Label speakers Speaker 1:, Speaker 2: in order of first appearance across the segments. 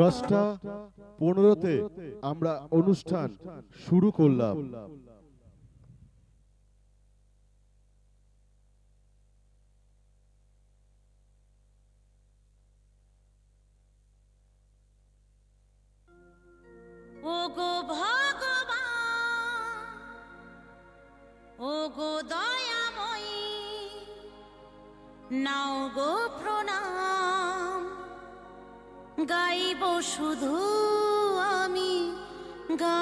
Speaker 1: দশটা পনেরোতে আমরা অনুষ্ঠান শুরু করলাম।
Speaker 2: ওগো ভগবান ওগো দয়াময়ী নাও গো গাইব শুধু আমি গা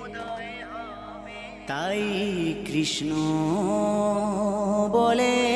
Speaker 3: উদয় হবে। তাই কৃষ্ণ বলে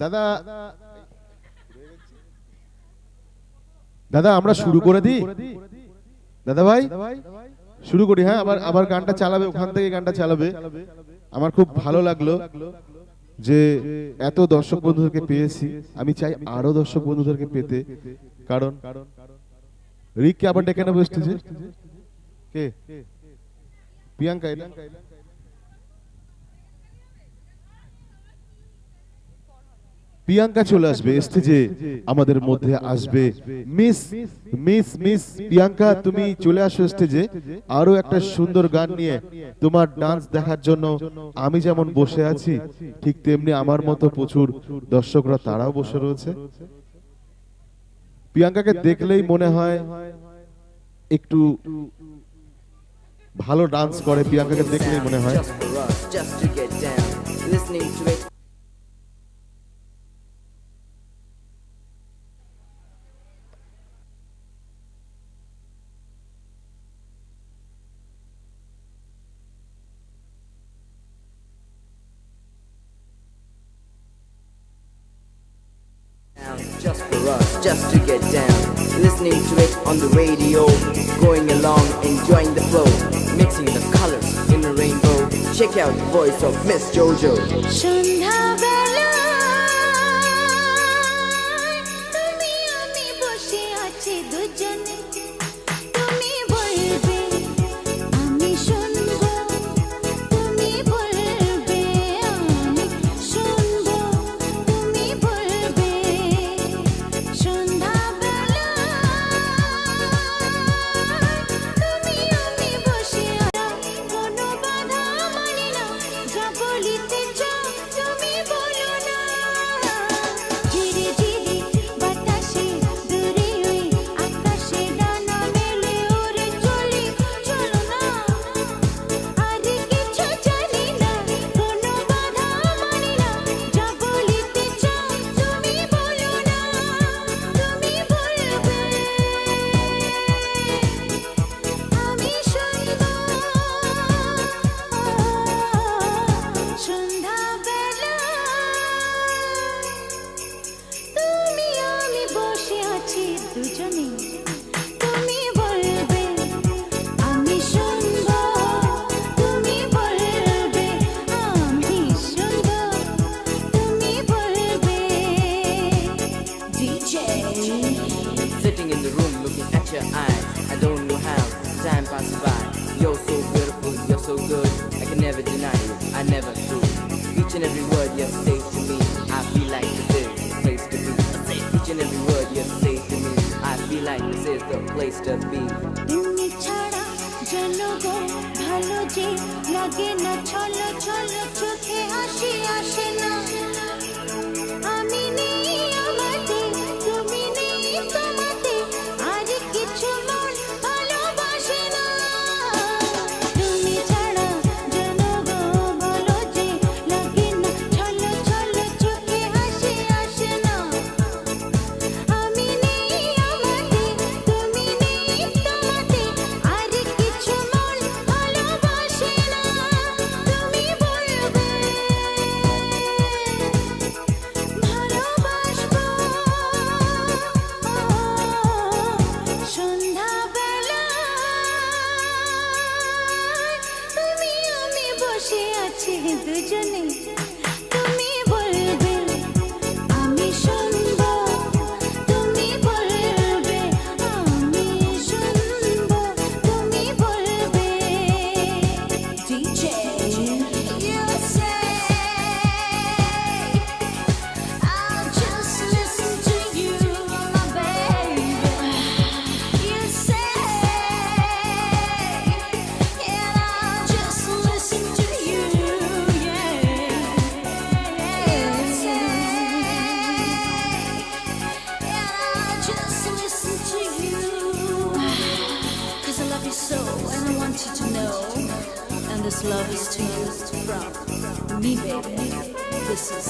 Speaker 1: দাদা দাদা, আমরা শুরু করে দিই? দাদা ভাই, শুরু করি হ্যাঁ আবার আবার গানটা চালাবে, ওখান থেকে গানটা চালাবে। আমার খুব ভালো লাগল যে এত দর্শক বন্ধুদেরকে পেয়েছি। আমি চাই আরও দর্শক বন্ধুদেরকে পেতে। কারণ রিককে আবার ডেকে নেব স্টেজে কে? প্রিয়াঙ্কা প্রিয়াঙ্কা চলে আসবে স্টেজে আমাদের মধ্যে আসবে মিস মিস মিস প্রিয়াঙ্কা তুমি চলে আসো স্টেজে আরও একটা সুন্দর গান নিয়ে তোমার ডান্স দেখার জন্য আমি যেমন বসে আছি ঠিক তেমনি আমার মতো প্রচুর দর্শকরা তারাও বসে রয়েছে। প্রিয়াঙ্কাকে দেখলেই মনে হয় একটু ভালো ডান্স করে প্রিয়াঙ্কাকে দেখলেই মনে হয়।
Speaker 4: Just to get down. Listening to it on the radio, going along, enjoying the flow, mixing the colors in a rainbow. Check out the voice of Miss Jojo. room looking at your eyes. I don't know how time passes by. You're so beautiful, you're so good. I can never deny you, I never do. Each and every word you say to me, I feel like this is the place to be. Each and every word you say to me, I feel like this is the place to be.
Speaker 2: তুমি ছাড়া যেন গো ভালো যে লাগে না ছলো ছলো চোখে হাসি আসে না আমি বসে আছি দুজনে and I want you to know, And this love is to you. From me, baby. This is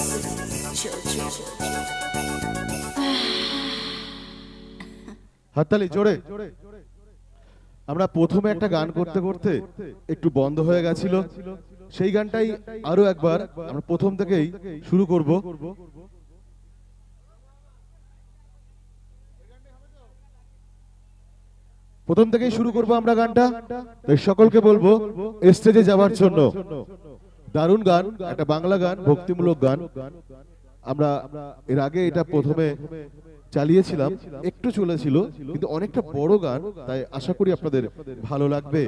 Speaker 1: হাততালি, জোরে। আমরা প্রথমে একটা গান করতে করতে একটু বন্ধ হয়ে গেছিল। সেই গানটাই আরও একবার আমরা প্রথম থেকেই শুরু করব। প্রথম থেকেই শুরু করব আমরা গানটা। তাই সকলকে বলব স্টেজে যাওয়ার জন্য। দারুণ গান, একটা বাংলা গান, ভক্তিমূলক গান। আমরা এর আগে এটা প্রথমে চালিয়েছিলাম, একটু চলেছিল, কিন্তু অনেকটা বড় গান, তাই আশা করি আপনাদের ভালো লাগবে।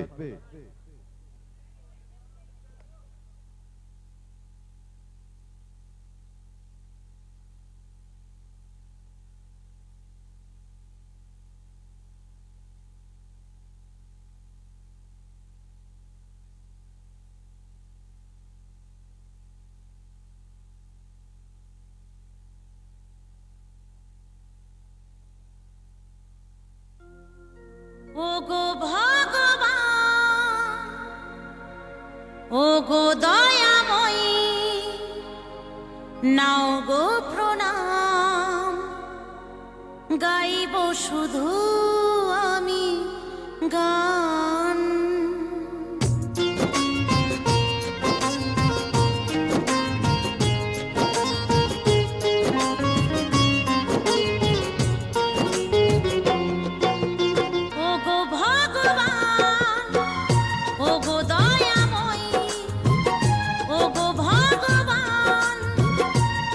Speaker 2: নাও গো প্রণাম। গাইব শুধু আমি গা